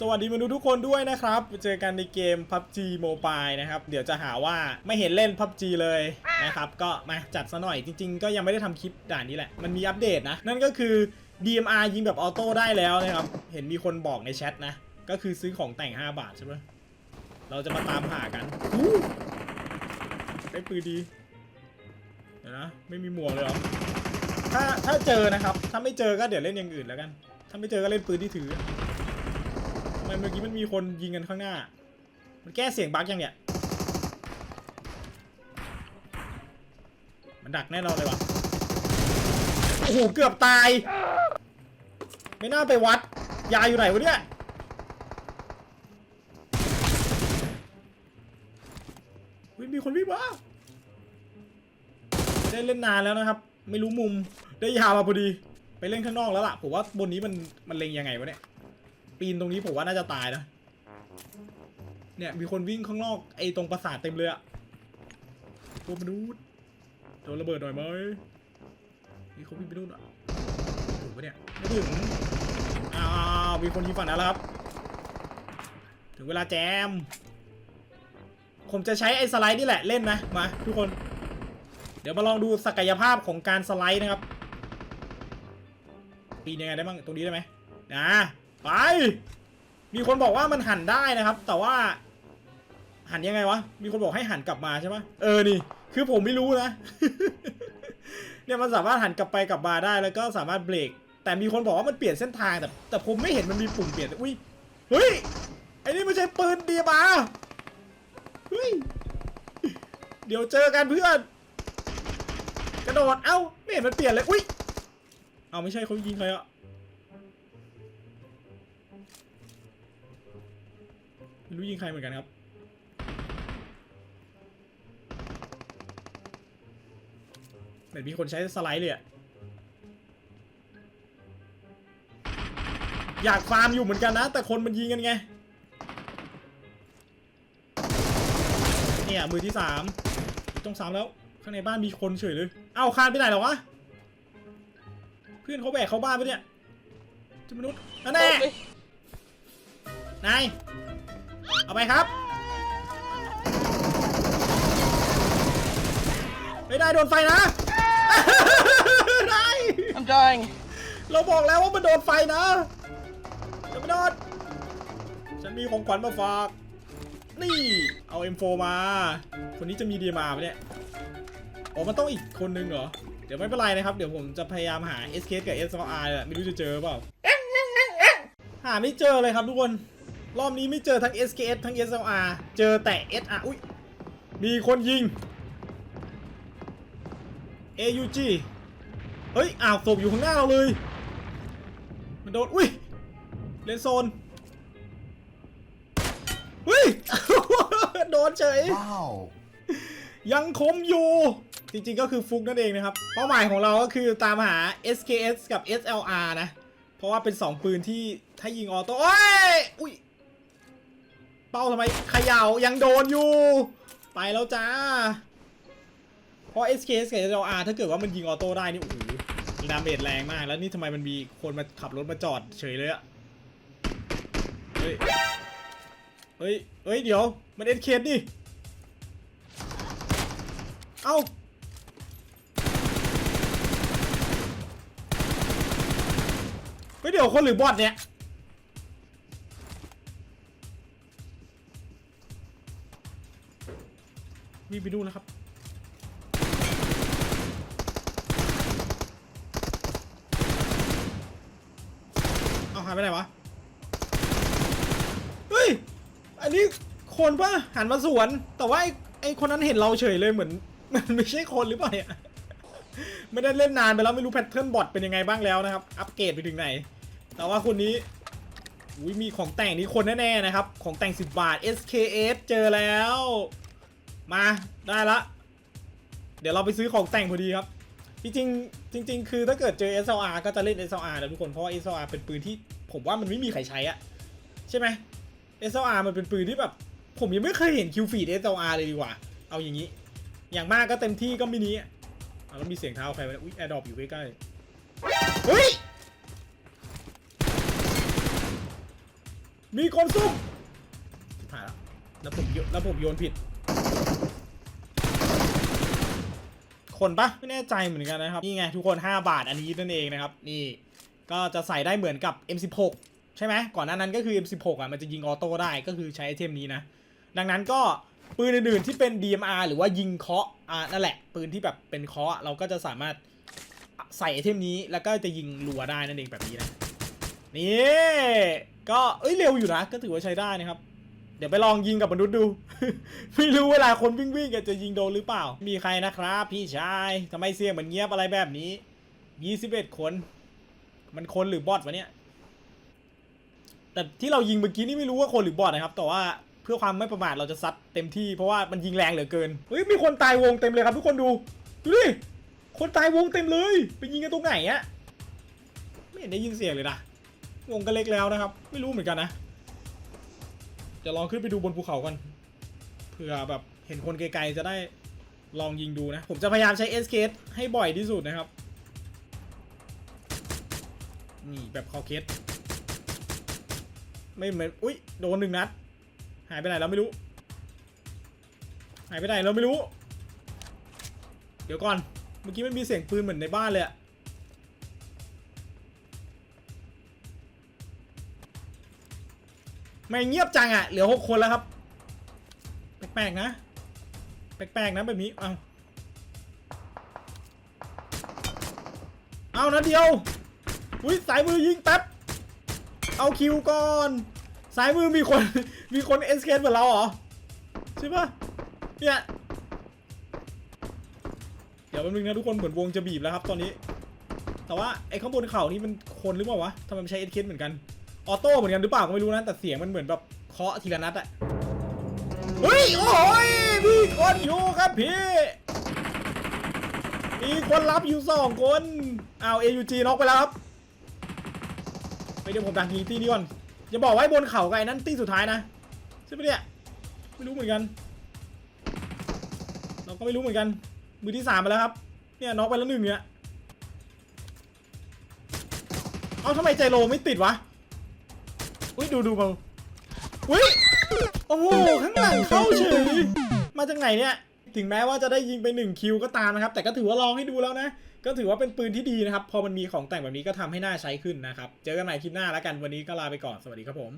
สวัสดีมนุษย์ทุกคนด้วยนะครับ เจอกันในเกม PUBG Mobile นะครับ เดี๋ยวจะหาว่าไม่เห็นเล่น PUBG เลยนะครับ ก็มาจัดซะหน่อยจริง ๆ ก็ยังไม่ได้ทำคลิปด่านนี้แหละ มันมีอัปเดตนะ นั่นก็คือ DMR ยิงแบบออโต้ได้แล้วนะครับ เห็นมีคนบอกในแชทนะ ก็คือซื้อของแต่ง 5 บาทใช่ไหมเราจะมาตามหากันอู้ได้ปืนดีเดี๋ยวนะ ไม่มีหมวกเลยหรอ ถ้าถ้าเจอนะครับ ถ้าไม่เจอก็เดี๋ยวเล่นอย่างอื่นแล้วกัน ถ้าไม่เจอก็เล่นปืนที่ถือ ทำไมเมื่อกี้มันมีคนยิงกันข้างหน้า มันแก้เสียงบั๊กยังเนี่ย มันดักแน่นอนเลยว่ะ โอ้โห เกือบตาย ไม่น่าไปวัด ยาอยู่ไหนวะเนี่ยเฮ้ยมีคนวิ่งมาได้เล่นนานแล้วนะครับ ไม่รู้มุม ได้ยามาพอดี ไปเล่นข้างนอกแล้วล่ะ ผมว่าบนนี้มันมันเล็งยังไงวะเนี่ย ปีนตรงนี้ผมว่าน่าจะตายนะ เนี่ยมีคนวิ่งข้างนอกไอ้ตรงปราสาทเต็มเลยอะตัวมนุษย์โดนระเบิดหน่อยไหมนี่เขาวิ่งไปนู่นอะถึงปะเนี่ยไม่ถึงอ้าวมีคนยิงฝั่งนั้นแล้วครับ ถึงเวลาแจม ผมจะใช้ไอ้สไลด์นี่แหละเล่นนะมาทุกคน เดี๋ยวมาลองดูศักยภาพของการสไลด์นะครับปีนยังไงได้บ้างตรงนี้ได้ไหมนะ ไป มีคนบอกว่ามันหันได้นะครับ แต่ว่า หันยังไงวะ มีคนบอกให้หันกลับมาใช่ไหมเออนี่ คือผมไม่รู้นะ เนี่ยมันสามารถหันกลับไปกลับมาได้แล้วก็สามารถเบรก แต่มีคนบอกว่ามันเปลี่ยนเส้นทางแต่แต่ผมไม่เห็นมันมีปุ่มเปลี่ยน อุ้ย เฮ้ย ไอ้นี่ไม่ใช่ปืนดีมาเฮ้ย เดี๋ยวเจอกันเพื่อน กระโดด เอ้า ไม่เห็นมันเปลี่ยนเลย อุ้ย เอาไม่ใช่เขายิงใครอะ ไม่รู้ยิงใครเหมือนกันครับ เหมือนมีคนใช้สไลด์เลยอะอยากฟาร์มอยู่เหมือนกันนะ แต่คนมันยิงกันไง เนี่ย มือที่สามต้องสามแล้ว ข้างในบ้านมีคนเฉยเลย เอ้าคานไปไหนเหรอวะ เพื่อนเขาแบกเข้าบ้านไปะเนี่ยเจะมนุษย์นั่นแน่นาย เอาไปครับไม่ได้โดนไฟนะ ได้ I'm dying. เราบอกแล้วว่ามันโดนไฟนะจะไม่โดนฉันมีของขวัญมาฝาก นี่ เอา M4 มา คนนี้จะมีดีมาไหมเนี่ยโอ้มันต้องอีกคนนึงเหรอ เดี๋ยวไม่เป็นไรนะครับ เดี๋ยวผมจะพยายามหา SK กับ SLR แหละไม่รู้จะเจอเปล่า หาไม่เจอเลยครับทุกคน รอบนี้ไม่เจอทั้ง SKS ทั้ง SLR เจอแต่ SR อุ้ยมีคนยิง AUG เฮ้ยอ้าวศพอยู่ข้างหน้าเราเลย มันโดน อุ้ยเลนโซนเฮ้ย โดนเฉย Wow. ยังคมอยู่ จริงๆก็คือฟุกนั่นเองนะครับ เป้าหมายของเราก็คือตามหา SKS กับ SLR นะ เพราะว่าเป็น 2 ปืนที่ถ้ายิงออโต้โอ้ยอุ้ย เป้าทำไมเขย่ายังโดนอยู่ ไปแล้วจ้า เพราะ SKS กับ SLR ถ้าเกิดว่ามันยิงออโต้ได้นี่โอ้โหดาเมจแรงมาก แล้วนี่ทำไมมันมีคนมาขับรถมาจอดเฉยเลยอะเฮ้ย เฮ้ย เฮ้ย เดี๋ยว มัน SK นี่ เอ้าเฮ้ยเดี๋ยวคนหรือบอทเนี่ย วิ่งไปดูแล้วครับเอาหายไปไหนวะ เฮ้ย อันนี้คนปะหันมาสวน แต่ว่าไอ้ไอ้คนนั้นเห็นเราเฉยเลยเหมือน มันไม่ใช่คนหรือเปล่าเนี่ยไม่ได้เล่นนานไปแล้วไม่รู้แพทเทิร์นบอทเป็นยังไงบ้างแล้วนะครับ อัปเกรดไปถึงไหน แต่ว่าคนนี้อุ้ยมีของแต่งนี้คนแน่ๆนะครับ ของแต่ง 10 บาท SKS เจอแล้ว มาได้ละ เดี๋ยวเราไปซื้อของแต่งพอดีครับ จริงๆจริง ๆ คือถ้าเกิดเจอ SLR ก็จะเล่น SLR นะทุกคนเพราะว่า SLR เป็นปืนที่ผมว่ามันไม่มีใครใช้อะใช่ไหม SLR มันเป็นปืนที่แบบ ผมยังไม่เคยเห็นคิวฟีด SLR เลยดีกว่า เอาอย่างนี้ อย่างมากก็เต็มที่ก็มินิอะแล้วมีเสียงเท้าใครวะเนี่ยอุ้ยแอร์ดรอปอยู่ใกล้ๆเฮ้ยมีคนซุ่มชิบหายแล้วแล้วผมโยแล้วผมโยนผิด คนปะไม่แน่ใจเหมือนกันนะครับ นี่ไงทุกคน 5 บาทอันนี้นั่นเองนะครับ นี่ ก็จะใส่ได้เหมือนกับ M16 ใช่ไหมก่อนหน้านั้นก็คือ M16 อะมันจะยิงออโต้ได้ก็คือใช้ไอเทมนี้นะ ดังนั้นก็ปืนอื่นๆที่เป็น DMR หรือว่ายิงเคาะอ่านั่นแหละ ปืนที่แบบเป็นเคาะเราก็จะสามารถใส่ไอเทมนี้แล้วก็จะยิงรัวได้นั่นเองแบบนี้นะนี่ก็เอ้ยเร็วอยู่นะก็ถือว่าใช้ได้นะครับ ดี๋ยวไปลองยิงกับมนุษย์ดู ไม่รู้เวลาคนวิ่งวิ่งจะยิงโดนหรือเปล่า มีใครนะครับ พี่ชายทำไมเสียงเหมือนเงียบอะไรแบบนี้21คน มันคนหรือบอทวะเนี่ย แต่ที่เรายิงเมื่อกี้นี่ไม่รู้ว่าคนหรือบอทนะครับ แต่ว่าเพื่อความไม่ประมาทเราจะซัดเต็มที่เพราะว่ามันยิงแรงเหลือเกิน เฮ้ยมีคนตายวงเต็มเลยครับทุกคนดู ดูดิ คนตายวงเต็มเลย ไปยิงกันตรงไหนอะไม่เห็นได้ยินเสียงเลยนะ วงก็เล็กแล้วนะครับ ไม่รู้เหมือนกันนะ จะลองขึ้นไปดูบนภูเขากันเผื่อแบบเห็นคนไกลๆจะได้ลองยิงดูนะ ผมจะพยายามใช้เอสเคสให้บ่อยที่สุดนะครับ นี่แบบคอเคสไม่เหมือน อุ้ยโดนหนึ่งนัด หายไปไหนเราไม่รู้ หายไปไหนเราไม่รู้ เดี๋ยวก่อน เมื่อกี้มันมีเสียงปืนเหมือนในบ้านเลยอะ ไม่เงียบจังอะ่ะเหลือหกคนแล้วครับ แปลกๆนะ แปลกๆนะแบบนี้ เอาเอานะเดียว อุ้ยสายมือยิงแป๊บ เอาคิวก่อน สายมือมีคน มีคนเอสเคเหมือนเราเหรอ ใช่ปะเนี่ยเดี๋ยวแป๊บนึงนะทุกคนเหมือนวงจะบีบแล้วครับตอนนี้ แต่ว่าไอ้ข้างบนเขานี่มันคนหรือเปล่าวะทำไมมันใช้เอสเคเหมือนกัน ออโต้เหมือนกันหรือเปล่าก็ไม่รู้นะ แต่เสียงมันเหมือนแบบเคาะทีละนัดอะเฮ้ย โอ้ยมีคนอยู่ครับพี่มีคนรับอยู่สองคนเอา AUG น็อกไปแล้วครับไปเดี๋ยวผมดักยิงตีนี้ก่อนอย่าบอกไว้บนเขาไกลนั่นตีสุดท้ายนะใช่ไหมเนี่ยไม่รู้เหมือนกัน เราก็ไม่รู้เหมือนกัน มือที่สามไปแล้วครับ เนี่ยน็อกไปแล้วหนึ่งเนี่ย เอาทำไมใจโลไม่ติดวะ อุ้ยดูดูเบาอุ้ยโอ้โหข้างหลังเข้าเฉยมาจากไหนเนี่ยถึงแม้ว่าจะได้ยิงไป1คิวก็ตามนะครับ แต่ก็ถือว่าลองให้ดูแล้วนะ ก็ถือว่าเป็นปืนที่ดีนะครับ พอมันมีของแต่งแบบนี้ก็ทำให้น่าใช้ขึ้นนะครับ เจอกันใหม่คลิปหน้าแล้วกันวันนี้ก็ลาไปก่อนสวัสดีครับผม